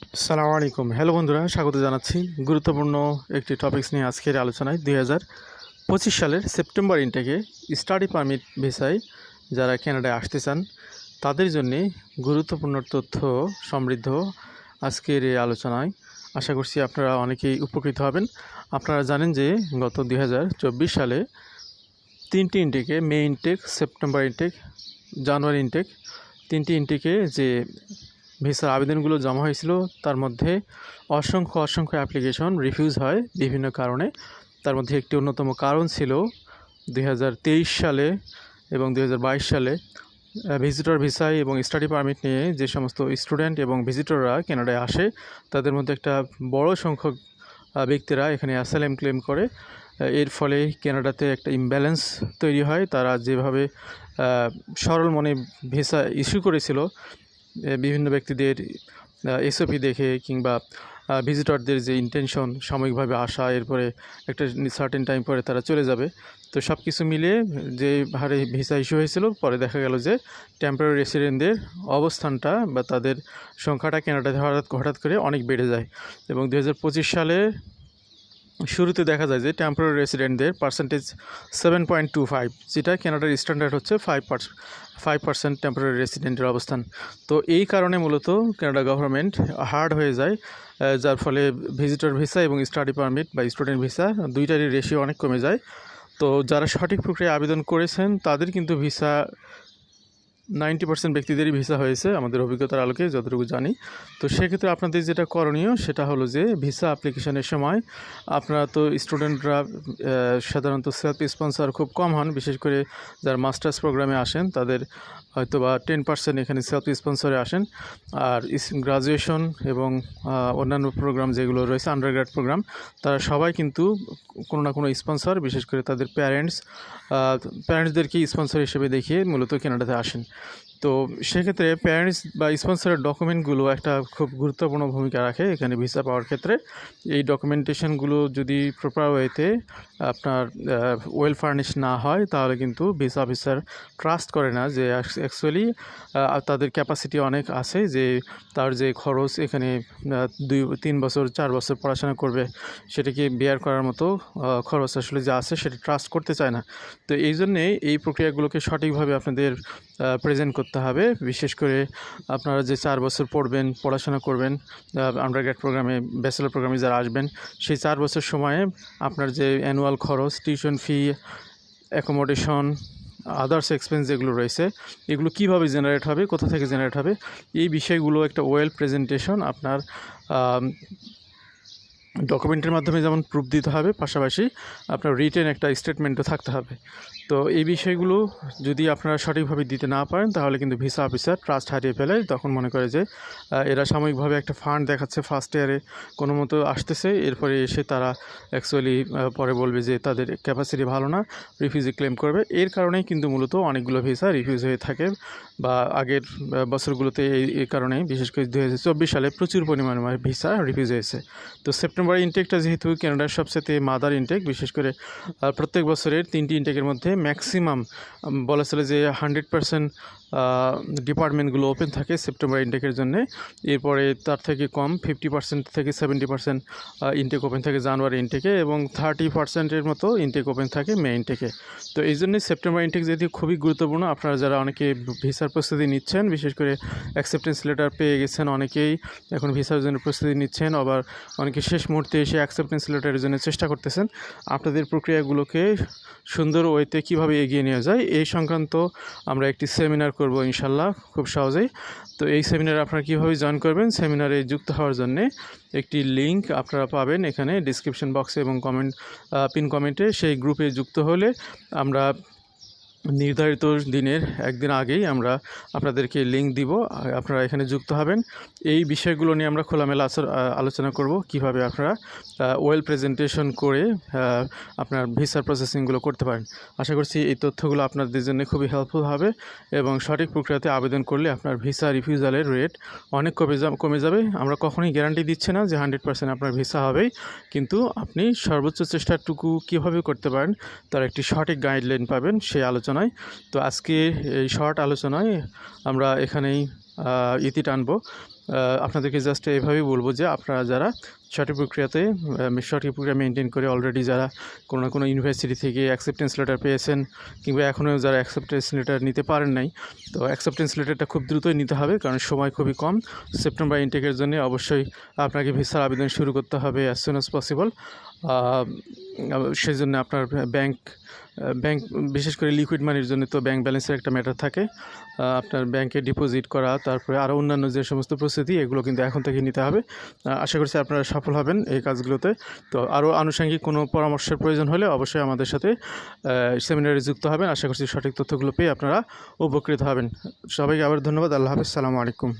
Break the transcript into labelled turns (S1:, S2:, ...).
S1: সালামু আলাইকুম হ্যালো বন্ধুরা, স্বাগত জানাচ্ছি। গুরুত্বপূর্ণ একটি টপিকস নিয়ে আজকের আলোচনায় দুই পঁচিশ সালের সেপ্টেম্বর ইনটেকে স্টাডি পারমিট ভিসায় যারা ক্যানাডায় আসতে চান, তাদের জন্যে গুরুত্বপূর্ণ তথ্য সমৃদ্ধ আজকের এই আলোচনায়। আশা করছি আপনারা অনেকেই উপকৃত হবেন। আপনারা জানেন যে গত দুই হাজার চব্বিশ সালে তিনটি ইনটেকে May intake September intake January intake তিনটি ইনটেকে যে ভিসার আবেদনগুলো জমা হয়েছিল, তার মধ্যে অসংখ্য অসংখ্য অ্যাপ্লিকেশন রিফিউজ হয় বিভিন্ন কারণে। তার মধ্যে একটি অন্যতম কারণ ছিল দুই হাজার তেইশ সালে এবং দু হাজার বাইশ সালে ভিজিটর ভিসায় এবং স্টাডি পারমিট নিয়ে যে সমস্ত স্টুডেন্ট এবং ভিজিটররা কানাডায় আসে, তাদের মধ্যে একটা বড় সংখ্যক ব্যক্তিরা এখানে অ্যাসাইলেম ক্লেম করে। এর ফলে কানাডাতে একটা ইমব্যালেন্স তৈরি হয়। তারা যেভাবে সরল মনে ভিসা ইস্যু করেছিল বিভিন্ন ব্যক্তিদের এসওপি দেখে কিংবা ভিজিটরদের যে ইন্টেনশন সাময়িকভাবে আসা, এরপরে একটা সার্টেন টাইম পরে তারা চলে যাবে। তো সব কিছু মিলিয়ে যে হারে ভিসা ইস্যু হয়েছিল, পরে দেখা গেল যে টেম্পোরারি রেসিডেন্টদের অবস্থানটা বা তাদের সংখ্যাটা কেনাডাতে হঠাৎ হঠাৎ করে অনেক বেড়ে যায়। এবং দু হাজার পঁচিশ সালে শুরুতে দেখা যায় যে temporary রেসিডেন্টদের percentage seven point two five যেটা কানাডার স্ট্যান্ডার্ড হচ্ছে five percent five percent temporary রেসিডেন্টের অবস্থান। তো এই কারণে মূলত কানাডা গভর্নমেন্ট হার্ড হয়ে যায় যার ফলে ভিজিটর ভিসা এবং স্টাডি পারমিট বা স্টুডেন্ট ভিসা দুইটারই রেশিও অনেক কমে যায়। তো যারা সঠিক প্রক্রিয়ায় আবেদন করেছেন, তাদের কিন্তু ভিসা নাইনটি পার্সেন্ট ব্যক্তিদেরই ভিসা হয়েছে আমাদের অভিজ্ঞতার আলোকে, যতটুকু জানি। তো সেক্ষেত্রে আপনাদের যেটা করণীয়, সেটা হলো যে ভিসা অ্যাপ্লিকেশনের সময় আপনারা তো স্টুডেন্টরা সাধারণত সেলফ স্পন্সার খুব কম হন, বিশেষ করে যারা মাস্টার্স প্রোগ্রামে আসেন, তাদের হয়তো বা টেন পার্সেন্ট এখানে সেলফ স্পন্সরে আসেন। আর গ্রাজুয়েশন এবং অন্যান্য প্রোগ্রাম যেগুলো রয়েছে আন্ডারগ্রাড প্রোগ্রাম তারা সবাই কিন্তু কোনো না কোনো স্পন্সর বিশেষ করে তাদের প্যারেন্টস প্যারেন্টসদেরকে স্পন্সর হিসেবে দেখিয়ে মূলত কেনাডাতে আসেন। তো সেক্ষেত্রে প্যারেন্টস বা স্পন্সরের ডকুমেন্টগুলো একটা খুব গুরুত্বপূর্ণ ভূমিকা রাখে এখানে ভিসা পাওয়ার ক্ষেত্রে। এই ডকুমেন্টেশনগুলো যদি প্রপার ওয়েতে আপনার ওয়েল ফার্নিশ না হয়, তাহলে কিন্তু ভিসা অফিসার ট্রাস্ট করে না যে অ্যাকচুয়ালি তাদের ক্যাপাসিটি অনেক আছে যে তার যে খরচ এখানে দুই, তিন বছর, চার বছর পড়াশোনা করবে, সেটাকে বেয়ার করার মতো খরচ আসলে যা আছে সেটা ট্রাস্ট করতে চায় না। তো এই জন্যে এই প্রক্রিয়াগুলোকে সঠিকভাবে আপনাদের প্রেজেন্ট করতে হবে। বিশেষ করে আপনারা যে চার বছর পড়বেন, পড়াশোনা করবেন আন্ডারগ্রেড প্রোগ্রামে ব্যাচেলার প্রোগ্রামে যারা আসবেন, সেই চার বছর সময়ে আপনার যে অ্যানুয়াল খরচ tuition fee accommodation others expense যেগুলো রয়েছে, এগুলো কীভাবে জেনারেট হবে, কোথা থেকে জেনারেট হবে, এই বিষয়গুলো একটা ওয়েল প্রেজেন্টেশন আপনার ডকুমেন্টের মাধ্যমে যেমন প্রুফ দিতে হবে, পাশাপাশি আপনার রিটেন একটা স্টেটমেন্টও থাকতে হবে। তো এই বিষয়গুলো যদি আপনারা সঠিকভাবে দিতে না পারেন, তাহলে কিন্তু ভিসা অফিসার ট্রাস্ট হারিয়ে ফেলে। তখন মনে করে যে এরা সাময়িকভাবে একটা ফান্ড দেখাচ্ছে ফার্স্ট ইয়ারে কোনো মতো আসতেছে। এরপরে এসে তারা অ্যাকচুয়ালি পরে বলবে যে, তাদের ক্যাপাসিটি ভালো না রিফিউজি ক্লেম করবে। এর কারণেই কিন্তু মূলত অনেকগুলো ভিসা রিফিউজ হয়ে থাকে বা আগের বছরগুলোতে এই কারণে, বিশেষ করে দু হাজার চব্বিশ সালে প্রচুর পরিমাণে ভিসা রিফিউজ হয়েছে। তো সেপ্টেম্বর ইনটেকটা যেহেতু ক্যানাডার সবচেয়ে মাদার ইনটেক বিশেষ করে প্রত্যেক বছরের তিনটি ইনটেকের মধ্যে ম্যাক্সিমাম বলা চলে যে হান্ড্রেড পার্সেন্ট ডিপার্টমেন্টগুলো ওপেন থাকে সেপ্টেম্বর ইনটেকের জন্য। এরপরে তার থেকে কম ফিফটি পার্সেন্ট থেকে সেভেন্টি পার্সেন্ট ইনটেক ওপেন থাকে জানুয়ারি ইনটেকে এবং থার্টি পার্সেন্টের মতো ইনটেক ওপেন থাকে মে ইনটেকে তো এই জন্যই সেপ্টেম্বর ইনটেক যেহেতু খুবই গুরুত্বপূর্ণ, আপনারা যারা অনেকে ভিসার প্রস্তুতি নিচ্ছেন, বিশেষ করে অ্যাকসেপ্টেন্স লেটার পেয়ে গেছেন অনেকেই, এখন ভিসার জন্য প্রস্তুতি নিচ্ছেন, আবার অনেকে শেষ মুহূর্তে এসে অ্যাকসেপ্টেন্স লেটারের জন্য চেষ্টা করতেছেন, আপনাদের প্রক্রিয়াগুলোকে সুন্দর ওয়েতে কীভাবে এগিয়ে নেওয়া যায়, এই সংক্রান্ত আমরা একটি সেমিনার করব ইনশাল্লাহ খুব সহজেই। তো এই সেমিনারে আপনারা কীভাবে জয়েন করবেন সেমিনারে যুক্ত হওয়ার জন্যে একটি লিংক আপনারা পাবেন এখানে ডিসক্রিপশন বক্সে এবং কমেন্ট পিন কমেন্টে সেই গ্রুপে যুক্ত হলে আমরা নির্ধারিত দিনের একদিন আগেই আমরা আপনাদেরকে লিঙ্ক দিব। আপনারা এখানে যুক্ত হবেন। এই বিষয়গুলো নিয়ে আমরা খোলামেলা আলোচনা করব। কীভাবে আপনারা ওয়েল প্রেজেন্টেশন করে আপনার ভিসার প্রসেসিংগুলো করতে পারেন। আশা করছি এই তথ্যগুলো আপনাদের জন্য খুবই হেল্পফুল হবে এবং সঠিক প্রক্রিয়াতে আবেদন করলে আপনার ভিসা রিফিউজালের রেট অনেক কমে যা, কমে যাবে। আমরা কখনোই গ্যারান্টি দিচ্ছি না যে হান্ড্রেড পার্সেন্ট আপনার ভিসা হবেই। কিন্তু আপনি সর্বোচ্চ চেষ্টাটুকু কীভাবে করতে পারেন, তার একটি সঠিক গাইডলাইন পাবেন, সেই আলোচনায়। তো আজকে এই শর্ট আলোচনায় আমরা এখানেই ইতি টানবো। আপনাদেরকে জাস্ট এইভাবেই বলব যে আপনারা যারা সঠিক প্রক্রিয়াতে সঠিক প্রক্রিয়া মেনটেন করে অলরেডি যারা কোনো না কোনো ইউনিভার্সিটি থেকে অ্যাকসেপ্টেন্স লেটার পেয়েছেন কিংবা এখনও যারা অ্যাকসেপ্টেন্স লেটার নিতে পারেন নাই, তো অ্যাকসেপ্টেন্স লেটারটা খুব দ্রুতই নিতে হবে কারণ সময় খুবই কম। সেপ্টেম্বর ইনটেকের জন্য অবশ্যই আপনাকে ভিসার আবেদন শুরু করতে হবে অ্যাজ সুন অ্যাজ পসিবল সেই জন্য আপনার ব্যাংক ব্যাংক বিশেষ করে লিকুইড মানির জন্য তো ব্যাংক ব্যালেন্সের একটা ম্যাটার থাকে। আপনার ব্যাংকে ডিপোজিট করা, তারপরে আরও অন্যান্য যে সমস্ত প্রস্তুতি, এগুলো কিন্তু এখন থেকে নিতে হবে। আশা করছি আপনারা সফল হবেন এই কাজগুলোতে। তো আরও আনুষঙ্গিক কোনো পরামর্শের প্রয়োজন হলে অবশ্যই আমাদের সাথে সেমিনারে যুক্ত হবেন। আশা করছি সঠিক তথ্যগুলো পেয়ে আপনারা উপকৃত হবেন। সবাইকে আবার ধন্যবাদ। আল্লাহ হাফিজ। সালামু আলাইকুম।